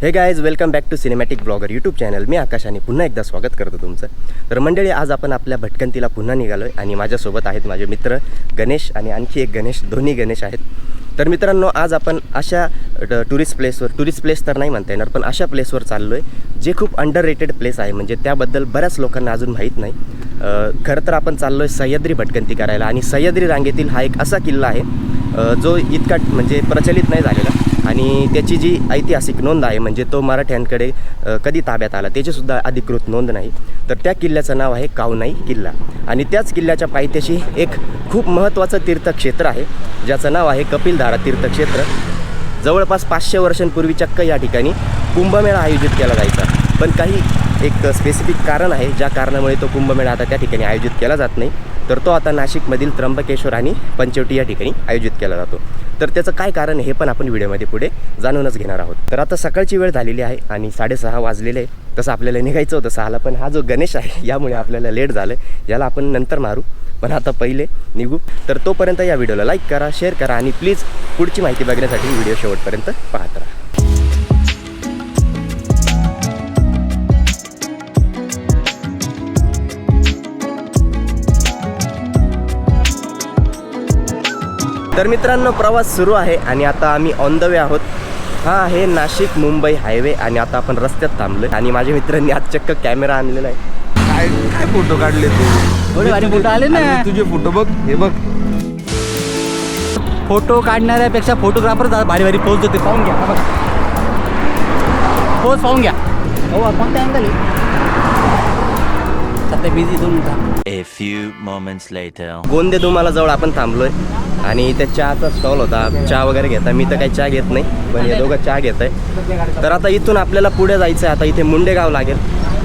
Hey guys welcome back to cinematic blogger YouTube channel मी आकाशाने पुन्हा एकदा स्वागत करतो तुमचं. तर मंडळी आज आपण आपल्या भटकंतीला पुन्हा निघालो आहे आणि माझ्यासोबत आहेत माझे मित्र गणेश आणि आणखी एक गणेश. दोन्ही गणेश आहेत. तर मित्रांनो आज आपण अशा टुरिस्ट प्लेसवर टुरिस्ट प्लेस तर नाही म्हणता येणार पण अशा प्लेसवर चाललो आहे जे खूप अंडर रेटेड प्लेस आहे. म्हणजे त्याबद्दल बऱ्याच लोकांना अजून माहीत नाही. खरं तर आपण चाललो आहे सह्याद्री भटकंती करायला आणि सह्याद्री रांगेतील हा एक असा किल्ला आहे जो इतका म्हणजे प्रचलित नाही झालेला. आणि त्याची जी ऐतिहासिक नोंद आहे म्हणजे तो मराठ्यांकडे कधी ताब्यात आला त्याचीसुद्धा अधिकृत नोंद नाही. तर त्या किल्ल्याचं नाव आहे कावनाई किल्ला. आणि त्याच किल्ल्याच्या पायथ्याशी एक खूप महत्त्वाचं तीर्थक्षेत्र आहे ज्याचं नाव आहे कपिलधारा तीर्थक्षेत्र. जवळपास पाचशे वर्षांपूर्वी चक्क या ठिकाणी कुंभमेळा आयोजित केला जायचा. पण काही एक स्पेसिफिक कारण आहे ज्या कारणामुळे तो कुंभमेळा आता त्या ठिकाणी आयोजित केला जात नाही. तर तो आता नाशिकमधील त्र्यंबकेश्वर आणि पंचवटी या ठिकाणी आयोजित केला जातो. तर त्याचं काय कारण हे पण आपण व्हिडिओमध्ये पुढे जाणूनच घेणार आहोत. तर आता सकाळची वेळ झालेली आहे आणि साडेसहा वाजलेले आहे. तसं आपल्याला निघायचं होतं सहाला पण हा जो गणेश आहे यामुळे आपल्याला लेट झालं याला आपण नंतर मारू. पण आता पहिले निघू. तर तोपर्यंत या व्हिडिओला लाईक करा शेअर करा आणि प्लीज पुढची माहिती बघण्यासाठी व्हिडिओ शेवटपर्यंत पाहत राहा. तर मित्रांनो प्रवास सुरू आहे आणि आता आम्ही ऑन द वे आहोत. हा आहे नाशिक मुंबई हायवे आणि आता आपण रस्त्यात थांबलोय. आणि माझ्या मित्रांनी आज चक्क कॅमेरा आणलेला आहे. काय काय फोटो काढले तू? एवढे भारी फोटो आले ना. तुझे फोटो बघ हे बघ. फोटो काढणाऱ्यापेक्षा फोटोग्राफर भारी भारी पोज देते पाहून घ्या हा बघ. पाहून घ्या. हो कोणत्या अँगल? आहे सध्या बिझी दोन मिनिटं. A few moments later. गोंदे दुमाला जवळ आपण थांबलोय आणि त्या चहाचा स्टॉल होता. चहा वगैरे घेता. मी तर काही चहा घेत नाही पण हे दोघं चहा घेत आहे. तर आता इथून आपल्याला पुढे जायचं आहे आता इथे मुंडेगाव लागेल.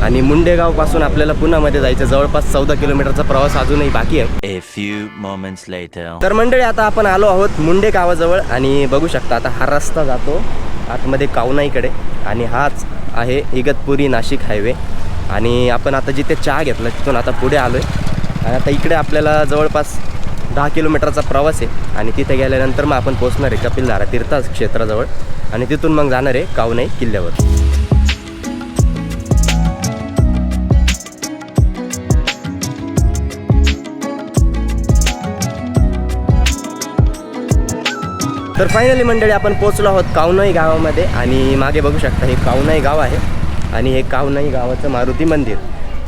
आणि मुंडेगावपासून आपल्याला पुण्यामध्ये जायचं जवळपास चौदा किलोमीटरचा प्रवास अजूनही बाकी आहे. A few moments later. तर मंडळी आता आपण आलो आहोत मुंडे गावाजवळ आणि बघू शकता आता हा रस्ता जातो आतमध्ये कावनाईकडे आणि हाच आहे इगतपुरी नाशिक हायवे. आणि आपण आता जिथे चहा घेतला तिथून आता पुढे आलो आहे आणि आता इकडे आपल्याला जवळपास दहा किलोमीटरचा प्रवास आहे. आणि तिथे गेल्यानंतर मग आपण पोचणार आहे कपिलधारा तीर्थ क्षेत्राजवळ आणि तिथून मग जाणार आहे कावनाई किल्ल्यावर. तर फायनली मंडळी आपण पोचलो आहोत कावनाई गावामध्ये. आणि मागे बघू शकता हे कावनाई गाव आहे. आणि हे कावनाई गावाचं मारुती मंदिर.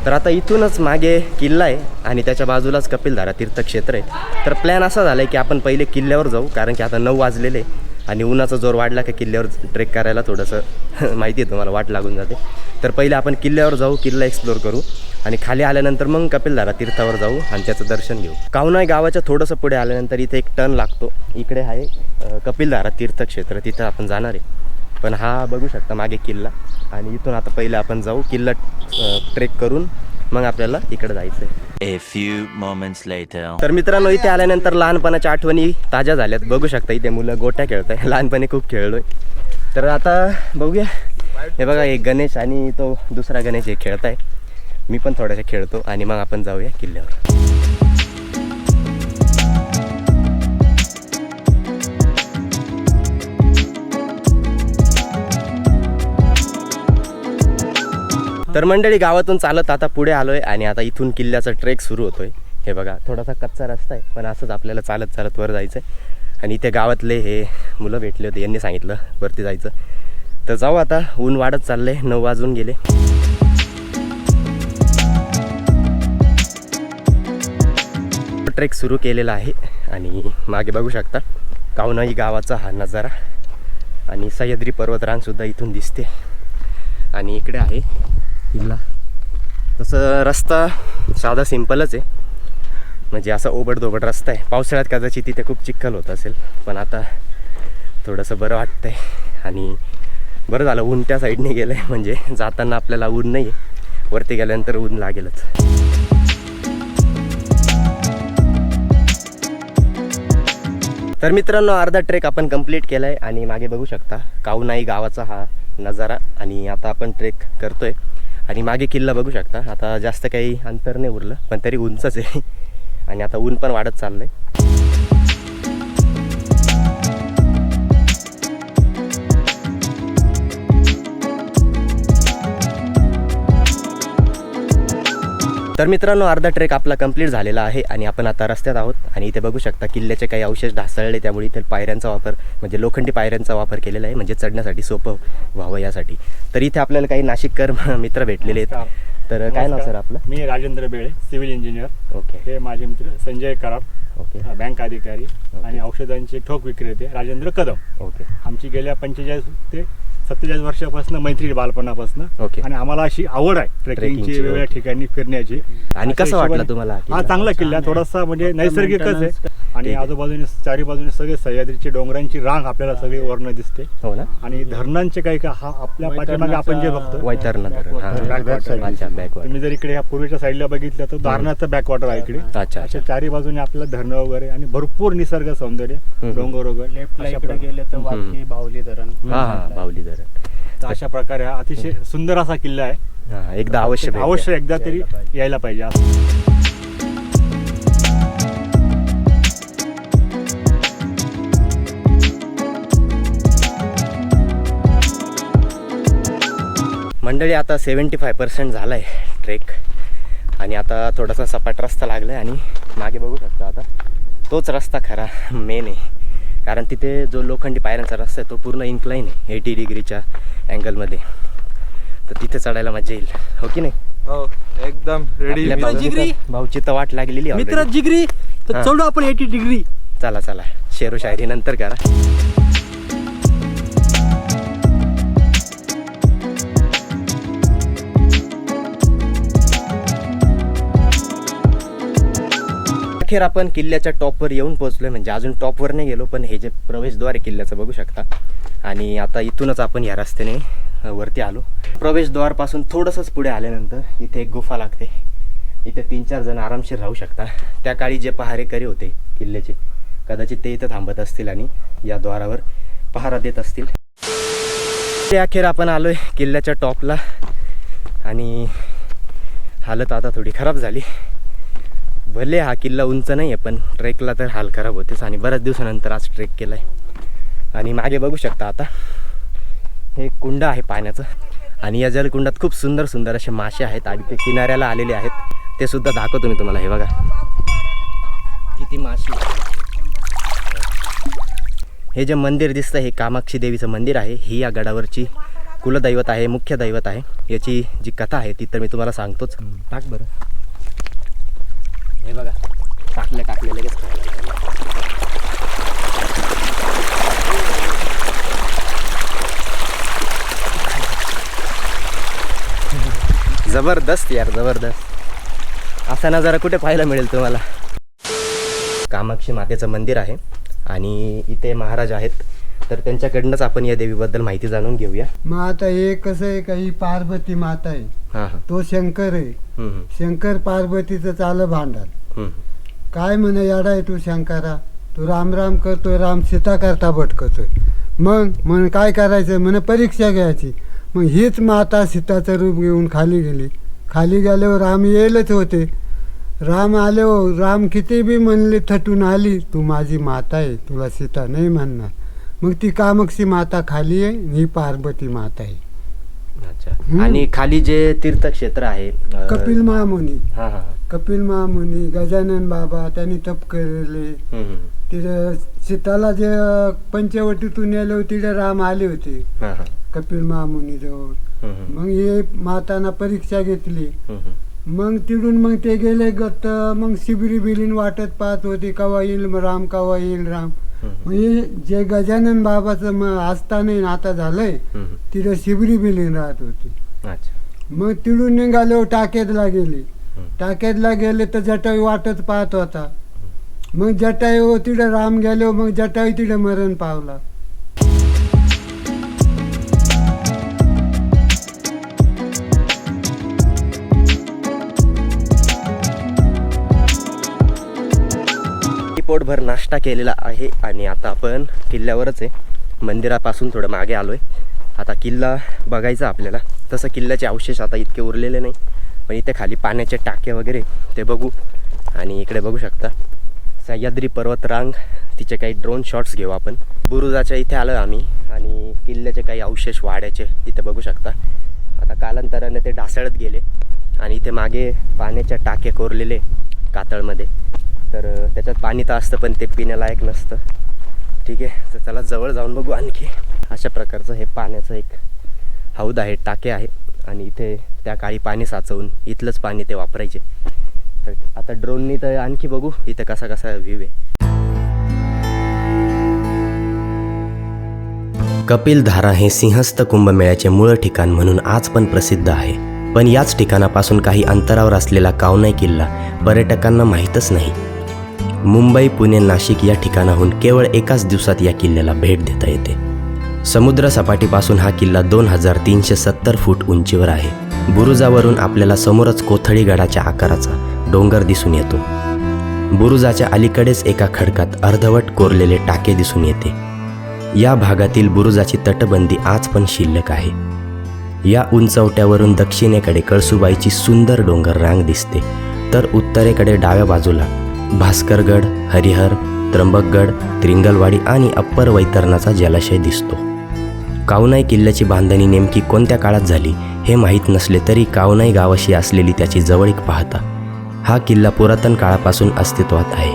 तर आता इथूनच मागे किल्ला आहे आणि त्याच्या बाजूलाच कपिलधारा तीर्थक्षेत्र आहे. तर प्लॅन असा झाला आहे की आपण पहिले किल्ल्यावर जाऊ कारण की आता नऊ वाजलेले आहे आणि उन्हाचा जोर वाढला की किल्ल्यावर ट्रेक करायला थोडंसं माहिती आहे तुम्हाला वाट लागून जाते. तर पहिले आपण किल्ल्यावर जाऊ किल्ला एक्सप्लोर करू आणि खाली आल्यानंतर मग कपिलधारा तीर्थावर जाऊ आणि त्याचं दर्शन घेऊ. कावनाई गावाच्या थोडंसं पुढे आल्यानंतर इथे एक टर्न लागतो. इकडे आहे कपिलधारा तीर्थक्षेत्र. तिथं आपण जाणार आहे. पण हा बघू शकता मागे किल्ला. आणि इथून आता पहिले आपण जाऊ किल्ला ट्रेक करून. मग आपल्याला इकडे जायचं आहे few moments later. तर मित्रांनो इथे आल्यानंतर लहानपणाच्या आठवणी ताज्या झाल्यात. बघू शकता इथे मुलं गोट्या खेळत आहे लहानपणी खूप खेळलोय. तर आता बघूया. हे बघा एक गणेश आणि तो दुसरा गणेश हे खेळत आहे मी पण थोड्याशा खेळतो आणि मग आपण जाऊया किल्ल्यावर. तर मंडळी गावातून चालत आता पुढे आलोय आणि आता इथून किल्ल्याचा ट्रेक सुरू होतोय. हे बघा थोडासा कच्चा रस्ता आहे पण असंच आपल्याला चालत चालत वर जायचं आहे आणि इथे गावातले हे मुलं भेटले होते यांनी सांगितलं वरती जायचं. तर जाऊ आता ऊन वाढत चाललंय नऊ वाजून गेले. ट्रेक सुरू केलेला आहे आणि मागे बघू शकता कावनाई गावाचा हा नजारा. आणि सह्याद्री पर्वतरांगसुद्धा इथून दिसते. आणि इकडे आहे किल्ला तसं रस्ता साधा सिंपलच आहे. म्हणजे असा ओबडधोबड रस्ता आहे. पावसाळ्यात कदाचित तिथे खूप चिखल होत असेल पण आता थोडंसं बरं वाटतं आहे आणि बरं झालं ऊन त्या साईडने गेलं आहे म्हणजे जाताना आपल्याला ऊन नाही आहे वरती गेल्यानंतर ऊन लागेलच. तर मित्रांनो अर्धा ट्रेक आपण कंप्लीट केला आहे आणि मागे बघू शकता काऊनाई गावाचा हा नजारा. आणि आता आपण ट्रेक करतोय. आणि मागे किल्ला बघू शकता. आता जास्त काही अंतर नाही उरलं पण तरी उंचच आहे. आणि आता ऊन पण वाढत चाललंय. तर मित्रांनो अर्धा ट्रेक आपला कंप्लीट झालेला आहे आणि आपण आता रस्त्यात आहोत. आणि इथे बघू शकता किल्ल्याचे काही अवशेष ढासळले त्यामुळे इथे पायऱ्यांचा वापर म्हणजे लोखंडी पायऱ्यांचा वापर केलेला आहे म्हणजे चढण्यासाठी सोपं व्हावं यासाठी. तर इथे आपल्याला काही नाशिककर मित्र भेटलेले आहेत. तर काय नाव सर आपलं? मी Rajendra Bele civil engineer. Okay. हे माझे मित्र संजय कराड ओके. बँक अधिकारी आणि औषधांचे ठोक विक्रेते राजेंद्र कदम. ओके. आमची गेल्या पंचेचाळीस ते सत्तेचाळीस वर्षापासून मैत्री बालपणापासून ओके. आणि आम्हाला अशी आवड आहे ट्रेकिंगची, ट्रेकिंगची वेगवेगळ्या ओके. ठिकाणी फिरण्याची आणि अशा कसं वाटलं हिशोबाने- तुम्हाला हा हा किल्ला? चांगला किल्ला आहे. थोडासा म्हणजे नैसर्गिकच आहे आणि ठीक आहे. आजूबाजूने चारी बाजूने सगळे सह्याद्रीची डोंगरांची रांग आपल्याला सगळी वर्ण दिसते हो ना आणि धरणांचे काही का हा आपल्या पाठीमागे आपण जे बघतो वैतरणा धरण हां Backward. अच्छा बॅकवर्ड तुम्ही जर इकडे ह्या पूर्वेच्या साईडला बघितलं तर धारणाचं बॅकवॉटर आहे इकडे अच्छा अच्छा अशा चारी बाजूने आपल्याला धरणं वगैरे आणि भरपूर निसर्ग सौंदर्य हम्म. डोंगर वगैरे लेफ्टला अशा इकडे प्र- गेले तर. वाकी बाहुली धरण हां हां बाहुली धरण तर अशा प्रकारे हा अतिशय सुंदर असा किल्ला आहे. हां एकदा अवश्य. अवश्य एकदा तरी यायला पाहिजे. असं. मंडळी आता सेवन्टी फाय पर्सेंट झाला आहे ट्रेक. आणि आता थोडासा सपाट रस्ता लागला आहे आणि मागे बघू शकता आता. तोच रस्ता खरा मेन आहे. कारण तिथे जो लोखंडी पायऱ्यांचा रस्ता आहे तो पूर्ण इन्क्लाईन आहे एटी डिग्रीच्या अँगलमध्ये तर तिथे चढायला मजा येईल. हो की नाही? हो एकदम रेडी भाऊची जिगरी. तर- भाऊची तर वाट लागलेली आहे मित्र. जिगरी? तर. चढू आपण एटी डिग्री चला चला. शेरो शायरी नंतर करा. अखेर आपण किल्ल्याच्या टॉपवर येऊन पोहोचलोय. म्हणजे अजून टॉपवर नाही गेलो पण हे जे प्रवेशद्वार आहे किल्ल्याचं बघू शकता. आणि आता इथूनच आपण या रस्त्याने वरती आलो. प्रवेशद्वारपासून थोडंसंच पुढे आल्यानंतर इथे एक गुफा लागते. इथे तीन चार जण आरामशीर राहू शकता. त्या काळी जे पहारेकरी होते किल्ल्याचे कदाचित ते इथं थांबत असतील आणि या द्वारावर पहारा देत असतील. ते अखेर आपण आलोय किल्ल्याच्या टॉपला आणि हालत आता थोडी खराब झाली. भले हा किल्ला उंच नाही आहे पण ट्रेकला तर हाल खराब होतेच आणि बऱ्याच दिवसानंतर आज ट्रेक केला आहे आणि मागे बघू शकता आता हे कुंड आहे पाण्याचं. आणि या जलकुंडात खूप सुंदर सुंदर असे मासे आहेत आणि ते किनाऱ्याला आलेले आहेत. ते सुद्धा दाखवतो मी तुम्हाला हे बघा. किती मासे हे जे मंदिर दिसतं हे कामाक्षी देवीचं मंदिर आहे. ही या गडावरची कुलदैवत आहे मुख्य दैवत आहे. याची जी कथा आहे ती तर मी तुम्हाला सांगतोच. टाक बरं. हे बघा टाकले टाकले लगेच खायला. जबरदस्त यार जबरदस्त. असा नजारा कुठे पाहायला मिळेल तुम्हाला? कामाक्षी मातेचं मंदिर आहे आणि इथे महाराज आहेत. तर त्यांच्याकडनंच आपण या देवीबद्दल माहिती जाणून घेऊया. मग आता हे कसं आहे का ही पार्वती माता आहे? हां हां. तो शंकर आहे. शंकर पार्वतीचं चालं भांडण. काय म्हणे याडा आहे तू शंकरा? तू राम राम करतोय राम सीता करता भटकतोय. मग म्हण काय करायचं म्हणे परीक्षा घ्यायची. मग हीच माता सीताचं रूप घेऊन खाली गेली. खाली गेल्यावर राम येईलच होते. राम आल्यावर राम किती बी म्हणले थटून आली तू माझी माता आहे तुला सीता नाही म्हणणार. मग ती कामाक्षी माता खाली आहे ही पार्वती माता आहे. अच्छा. आणि खाली जे तीर्थक्षेत्र आहे अं, कपिल महामुनी हां हां हां. कपिल महामुनी गजानन बाबा त्यांनी तप केलेले हम्म, हम्म. तिथं सीताला जे पंचवटीतून नेले होते तिथे राम आले होते हां हां. कपिल महामुनी जवळ हम्म, हम्म. मग हे माताना परीक्षा घेतली हम्म, हम्म. मग तिथून मग ते गेले गत मग शिबिरी बिलीन वाटत पाहत होते कवा येईल राम कवा येईल राम हे जे गजानन बाबाचं मग आस्थान आता झालंय. तिथं शिबिरी बिलीन राहत होती. मग तिथून निघालो टाक्यातला गेली. टाक्यातला गेले तर जटाई वाटत पाहत होता. मग जटाई हो तिथं राम गेलो मग जटाई तिथं मरण पावला. पोटभर नाश्ता केलेला आहे आणि आता आपण किल्ल्यावरच आहे. मंदिरापासून थोडं मागे आलोय. आता किल्ला बघायचा आपल्याला. तसं किल्ल्याचे अवशेष आता इतके उरलेले नाही. पण इथे खाली पाण्याचे टाके वगैरे ते बघू आणि इकडे बघू शकता. सह्याद्री पर्वतरांग तिचे काही ड्रोन शॉट्स घेऊ आपण. बुरुजाच्या इथे आलो आम्ही आणि किल्ल्याचे काही अवशेष वाड्याचे इथे बघू शकता. आता कालांतराने ते ढासळत गेले आणि इथे मागे पाण्याच्या टाके कोरलेले कातळमध्ये. तर त्याच्यात पाणी तर असतं पण ते पिण्यालायक नसतं. ठीक आहे? तर चला जवळ जाऊन बघू आणखी. अशा प्रकारचं हे पाण्याचं एक हौद आहे टाके आहे. आणि इथे त्या काळी पाणी साचवून इथलंच पाणी ते वापरायचे. तर आता ड्रोननी तर आणखी बघू इथं कसा कसा व्ह्यू आहे. कपिलधारा हे सिंहस्थ कुंभमेळ्याचे मूळ ठिकाण म्हणून आज पण प्रसिद्ध आहे. पण याच ठिकाणापासून काही अंतरावर असलेला कावनाई किल्ला पर्यटकांना माहीतच नाही. मुंबई पुणे नाशिक या ठिकाणाहून केवळ एकाच दिवसात या किल्ल्याला भेट देता येते. समुद्र सपाटीपासून हा किल्ला दोन हजार तीनशे सत्तर फूट उंचीवर आहे. बुरुजावरून आपल्याला समोरच कोथळी गडाच्या आकाराचा डोंगर दिसून येतो. बुरुजाच्या अलीकडेच एका खडकात अर्धवट कोरलेले टाके दिसून येते. या भागातील बुरुजाची तटबंदी आज पण शिल्लक आहे. या उंचवट्यावरून दक्षिणेकडे कळसुबाईची सुंदर डोंगर रांग दिसते. तर उत्तरेकडे डाव्या बाजूला भास्करगड हरिहर त्र्यंबकगड त्रिंगलवाडी आणि अप्पर वैतरणाचा जलाशय दिसतो. कावनाई किल्ल्याची बांधणी नेमकी कोणत्या काळात झाली हे माहीत नसले तरी कावनाई गावाशी असलेली त्याची जवळीक पाहता. हा किल्ला पुरातन काळापासून अस्तित्वात आहे.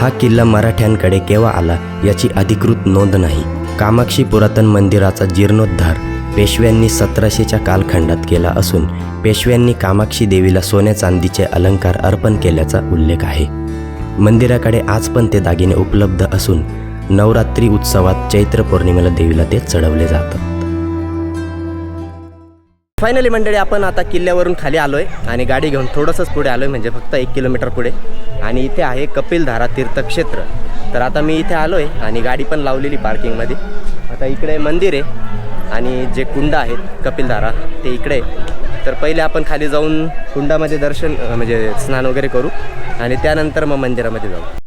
हा किल्ला मराठ्यांकडे केव्हा आला याची अधिकृत नोंद नाही. कामाक्षी पुरातन मंदिराचा जीर्णोद्धार पेशव्यांनी सतराशेच्या कालखंडात केला असून पेशव्यांनी कामाक्षी देवीला सोन्या चांदीचे अलंकार अर्पण केल्याचा उल्लेख आहे. मंदिराकडे आज पण ते दागिने उपलब्ध असून नवरात्री उत्सवात चैत्र पौर्णिमेला देवीला ते चढवले जातात. फायनली मंडळी आपण आता किल्ल्यावरून खाली आलोय आणि गाडी घेऊन थोडंसंच पुढे आलोय म्हणजे फक्त एक किलोमीटर पुढे. आणि इथे आहे कपिलधारा तीर्थक्षेत्र. तर आता मी इथे आलोय आणि गाडी पण लावलेली पार्किंगमध्ये आता इकडे मंदिर आहे आणि जे कुंड आहेत कपिलधारा ते इकडे आहे. तर पहिले आपण खाली जाऊन कुंडामध्ये दर्शन म्हणजे स्नान वगैरे करू आणि त्यानंतर मग मंदिरामध्ये जाऊ.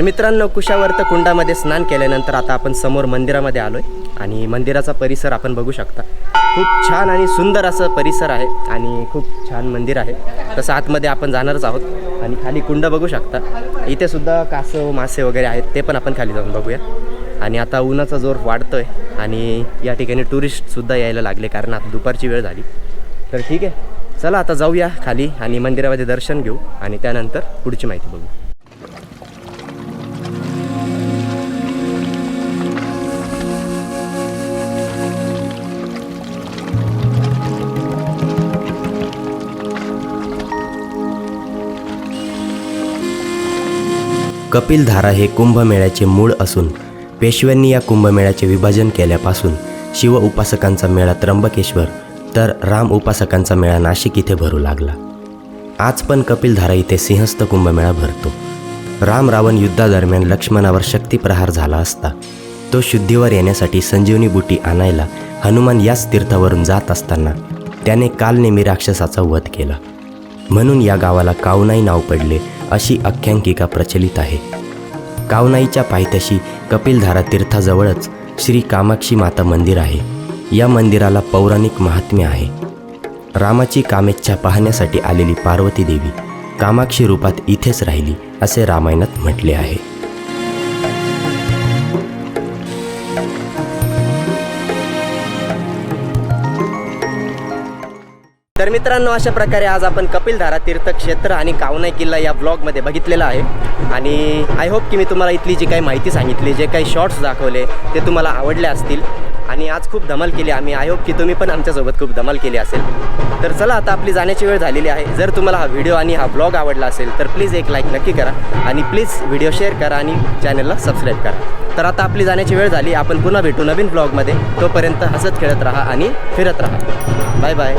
तर मित्रांनो कुशावर्त कुंडामध्ये स्नान केल्यानंतर आता आपण समोर मंदिरामध्ये आलो आहे आणि मंदिराचा परिसर आपण बघू शकता. खूप छान आणि सुंदर असं परिसर आहे आणि खूप छान मंदिर आहे. तसं आतमध्ये आपण जाणारच आहोत. आणि खाली कुंड बघू शकता. इथे सुद्धा कासव मासे वगैरे आहेत ते पण आपण खाली जाऊन बघूया. आणि आता उन्हाचा जोर वाढतो आहे आणि या ठिकाणी टुरिस्टसुद्धा यायला लागले कारण आता दुपारची वेळ झाली. तर ठीक आहे. चला आता जाऊया खाली आणि मंदिरामध्ये दर्शन घेऊ आणि त्यानंतर पुढची माहिती बघू. कपिलधारा हे कुंभमेळ्याचे मूळ असून पेशव्यांनी या कुंभमेळ्याचे विभाजन केल्यापासून शिव उपासकांचा मेळा त्र्यंबकेश्वर तर राम उपासकांचा मेळा नाशिक इथे भरू लागला. आज पण कपिलधारा इथे सिंहस्थ कुंभमेळा भरतो. राम रावण युद्धादरम्यान लक्ष्मणावर शक्तिप्रहार झाला असता तो शुद्धीवर येण्यासाठी संजीवनी बुटी आणायला हनुमान याच तीर्थावरून जात असताना त्याने कालनेमी राक्षसाचा वध केला. म्हणून या गावाला कावनाई नाव पडले अशी आख्यांकिका प्रचलित आहे. कावनाईच्या पायथ्याशी कपिलधारा तीर्थाजवळच श्री कामाक्षी माता मंदिर आहे. या मंदिराला पौराणिक महात्म्य आहे. रामाची कामेच्छा पाहण्यासाठी आलेली पार्वती देवी कामाक्षी रूपात इथेच राहिली असे रामायणात म्हटले आहे. मित्रांनो अशा प्रकारे आज आपण कपिलधारा तीर्थक्षेत्र आणि कावनाई किल्ला या ब्लॉगमध्ये बघितलेला आहे. आणि आय होप की मी तुम्हाला इथली जी काही माहिती सांगितली जे काही शॉर्ट्स दाखवले ते तुम्हाला आवडले असतील. आणि आज खूप धमाल केली आम्ही. आय होप की तुम्ही पण आमच्यासोबत खूप धमाल केली असेल. तर चला आता आपली जाण्याची वेळ झालेली आहे. जर तुम्हाला हा व्हिडिओ आणि हा ब्लॉग आवडला असेल तर प्लीज एक लाईक नक्की करा. आणि प्लीज व्हिडिओ शेअर करा आणि चॅनलला सबस्क्राईब करा. तर आता आपली जाण्याची वेळ झाली. आपण पुन्हा भेटू नवीन ब्लॉगमध्ये तोपर्यंत हसत खेळत राहा आणि फिरत राहा. Bye bye